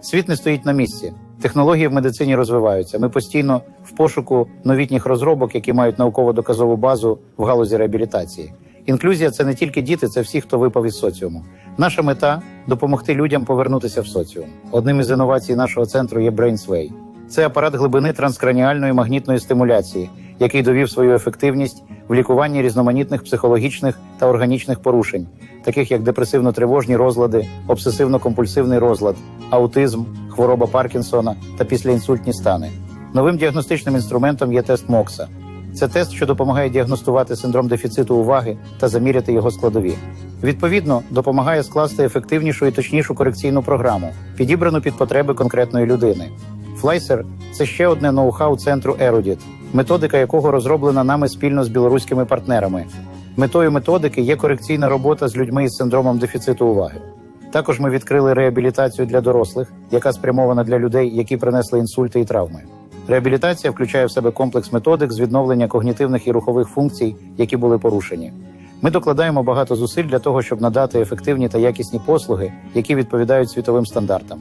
Світ не стоїть на місці. Технології в медицині розвиваються. Ми постійно в пошуку новітніх розробок, які мають науково-доказову базу в галузі реабілітації. Інклюзія це не тільки діти, це всі, хто випав із соціуму. Наша мета допомогти людям повернутися в соціум. Одним із інновацій нашого центру є BrainSway. Це апарат глибини транскраніальної магнітної стимуляції, який довів свою ефективність в лікуванні різноманітних психологічних та органічних порушень, таких як депресивно-тривожні розлади, обсесивно-компульсивний розлад, аутизм, хвороба Паркінсона та післяінсультні стани. Новим діагностичним інструментом є тест МОКСа. Це тест, що допомагає діагностувати синдром дефіциту уваги та заміряти його складові. Відповідно, допомагає скласти ефективнішу і точнішу корекційну програму, підібрану під потреби конкретної людини. Флайсер це ще одне ноу-хау центру Ерудіт, методика якого розроблена нами спільно з білоруськими партнерами. Метою методики є корекційна робота з людьми із синдромом дефіциту уваги. Також ми відкрили реабілітацію для дорослих, яка спрямована для людей, які принесли інсульти і травми. Реабілітація включає в себе комплекс методик з відновлення когнітивних і рухових функцій, які були порушені. Ми докладаємо багато зусиль для того, щоб надати ефективні та якісні послуги, які відповідають світовим стандартам.